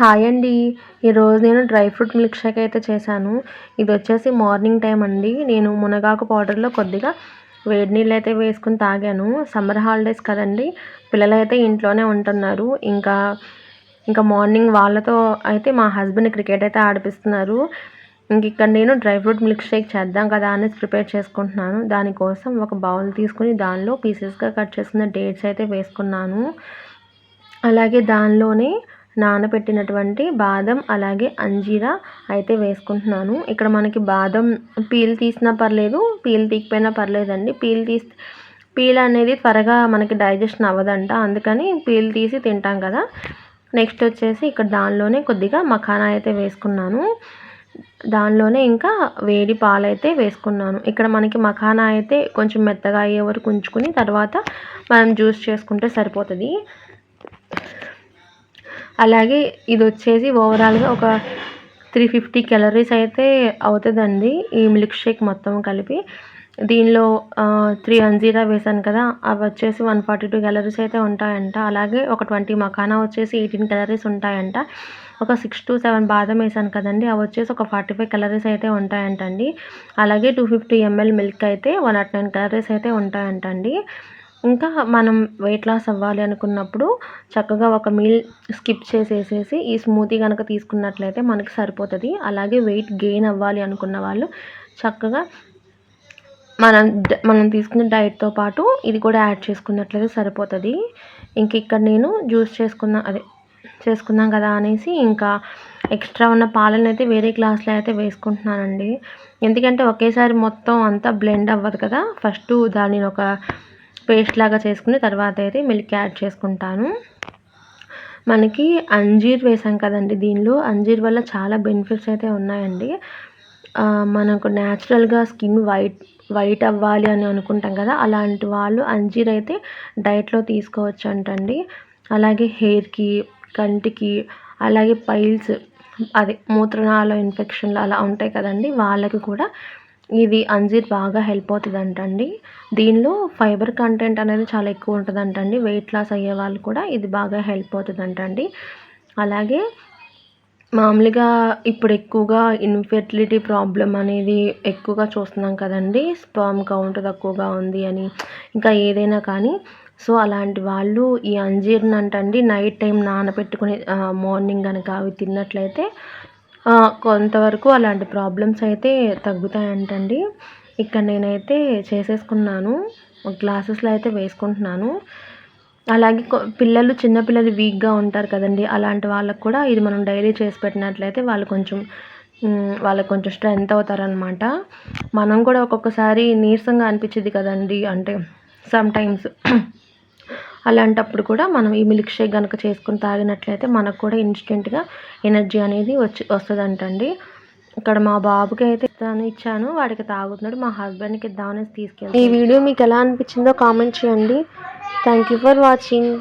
Hi అండి. ఈరోజు నేను డ్రై ఫ్రూట్ మిల్క్ షేక్ అయితే చేశాను. ఇది వచ్చేసి మార్నింగ్ టైం అండి. నేను మునగాకు పౌడర్లో కొద్దిగా వేడి నీళ్ళు అయితే వేసుకుని తాగాను. సమ్మర్ హాలిడేస్ కదండి. పిల్లలు అయితే ఇంట్లోనే ఉంటున్నారు. ఇంకా ఇంకా మార్నింగ్ వాళ్ళతో అయితే మా హస్బెండ్ క్రికెట్ అయితే ఆడిపిస్తున్నారు. ఇంక ఇక్కడ నేను డ్రై ఫ్రూట్ మిల్క్ షేక్ చేద్దాం కదా అనేసి ప్రిపేర్ చేసుకుంటున్నాను. దానికోసం ఒక బౌల్ తీసుకుని దానిలో పీసెస్గా కట్ చేసుకున్న డేట్స్ అయితే వేసుకున్నాను. అలాగే దానిలోనే నానబెట్టినటువంటి బాదం అలాగే అంజీరా అయితే వేసుకుంటున్నాను. ఇక్కడ మనకి బాదం పీల్ తీసినా పర్లేదు పీల్ తీకపోయినా పర్లేదండి. పీల్ తీసి పీల్ అనేది త్వరగా మనకి డైజెషన్ అవ్వదంట. అందుకని పీల్ తీసి తింటాం కదా. నెక్స్ట్ వచ్చేసి ఇక్కడ దానిలోనే కొద్దిగా మఖానా అయితే వేసుకున్నాను. దానిలోనే ఇంకా వేడి పాలైతే వేసుకున్నాను. ఇక్కడ మనకి మఖానా అయితే కొంచెం మెత్తగా అయ్యే వరకు ఉంచుకుని తర్వాత మనం జ్యూస్ చేసుకుంటే సరిపోతుంది. అలాగే ఇది వచ్చేసి ఓవరాల్గా ఒక త్రీ ఫిఫ్టీ క్యాలరీస్ అయితే అవుతుందండి ఈ మిల్క్ షేక్ మొత్తం కలిపి. దీనిలో త్రీ అంజీరా వేసాను కదా అవి వచ్చేసి వన్ ఫార్టీ టూ క్యాలరీస్ అయితే ఉంటాయంట. అలాగే ఒక ట్వంటీ మఖానా వచ్చేసి ఎయిటీన్ క్యాలరీస్ ఉంటాయంట. ఒక సిక్స్ టు సెవెన్ బాదం వేసాను కదండి అవి వచ్చేసి ఒక ఫార్టీ ఫైవ్ క్యాలరీస్ అయితే ఉంటాయంటండి. అలాగే టూ ఫిఫ్టీ ఎంఎల్ మిల్క్ అయితే వన్ నాట్ నైన్ క్యాలరీస్ అయితే ఉంటాయంటండి. ఇంకా మనం వెయిట్ లాస్ అవ్వాలి అనుకున్నప్పుడు చక్కగా ఒక మీల్ స్కిప్ చేసేసేసి ఈ స్మూతీ కనుక తీసుకున్నట్లయితే మనకి సరిపోతుంది. అలాగే వెయిట్ గెయిన్ అవ్వాలి అనుకున్న వాళ్ళు చక్కగా మనం మనం తీసుకున్న డైట్తో పాటు ఇది కూడా యాడ్ చేసుకున్నట్లయితే సరిపోతుంది. ఇంక ఇక్కడ నేను జ్యూస్ చేసుకున్న అదే చేసుకున్నాం కదా అనేసి ఇంకా ఎక్స్ట్రా ఉన్న పాలను అయితే వేరే గ్లాస్లో అయితే వేసుకుంటున్నానండి. ఎందుకంటే ఒకేసారి మొత్తం అంతా బ్లెండ్ అవ్వదు కదా. ఫస్ట్ దానిని ఒక పేస్ట్ లాగా చేసుకుని తర్వాత అయితే మిల్క్ యాడ్ చేసుకుంటాను. మనకి అంజీర్ వేసాం కదండి దీనిలో. అంజీర్ వల్ల చాలా బెనిఫిట్స్ అయితే ఉన్నాయండి. మనకు న్యాచురల్గా స్కిన్ వైట్ వైట్ అవ్వాలి అని అనుకుంటాం కదా అలాంటి వాళ్ళు అంజీర్ అయితే డైట్లో తీసుకోవచ్చు అంటండి అలాగే హెయిర్కి కంటికి అలాగే పైల్స్ అదే మూత్రనాళ ఇన్ఫెక్షన్లు అలా ఉంటాయి కదండి వాళ్ళకి కూడా ఇది అంజీర్ బాగా హెల్ప్ అవుతుందంటండి. దీనిలో ఫైబర్ కంటెంట్ అనేది చాలా ఎక్కువ ఉంటుందంటండి. వెయిట్ లాస్ అయ్యే వాళ్ళు కూడా ఇది బాగా హెల్ప్ అవుతుందంటండి. అలాగే మామూలుగా ఇప్పుడు ఎక్కువగా ఇన్ఫెర్టిలిటీ ప్రాబ్లం అనేది ఎక్కువగా చూస్తున్నాం కదండి. స్పర్మ్ కౌంట్ తక్కువగా ఉంది అని ఇంకా ఏదైనా కానీ. సో అలాంటి వాళ్ళు ఈ అంజీర్ని అంటండి నైట్ టైం నానబెట్టుకుని మార్నింగ్ కనుక అవి తిన్నట్లయితే కొంతవరకు అలాంటి ప్రాబ్లమ్స్ అయితే తగ్గుతాయంటండి. ఇక్కడ నేనైతే చేసేసుకున్నాను. గ్లాసెస్లో అయితే వేసుకుంటున్నాను. అలాగే పిల్లలు చిన్నపిల్లలు వీక్గా ఉంటారు కదండి. అలాంటి వాళ్ళకు కూడా ఇది మనం డైలీ చేసి పెట్టినట్లయితే వాళ్ళు కొంచెం వాళ్ళకి కొంచెం స్ట్రెంత్ అవుతారనమాట మనం కూడా ఒక్కొక్కసారి నీరసంగా అనిపించింది కదండి. అంటే సమ్టైమ్స్ అలాంటప్పుడు కూడా మనం ఈ మిల్క్ షేక్ కనుక చేసుకుని తాగినట్లయితే మనకు కూడా ఇన్స్టెంట్గా ఎనర్జీ అనేది వచ్చి వస్తుందంటండి. ఇక్కడ మా బాబుకి అయితే ఇస్తాను ఇచ్చాను. వాడికి తాగుతున్నాడు. మా హస్బెండ్కి ఇద్దామనేసి తీసుకెళ్ళి ఈ వీడియో మీకు ఎలా అనిపించిందో కామెంట్ చేయండి. Thank you for watching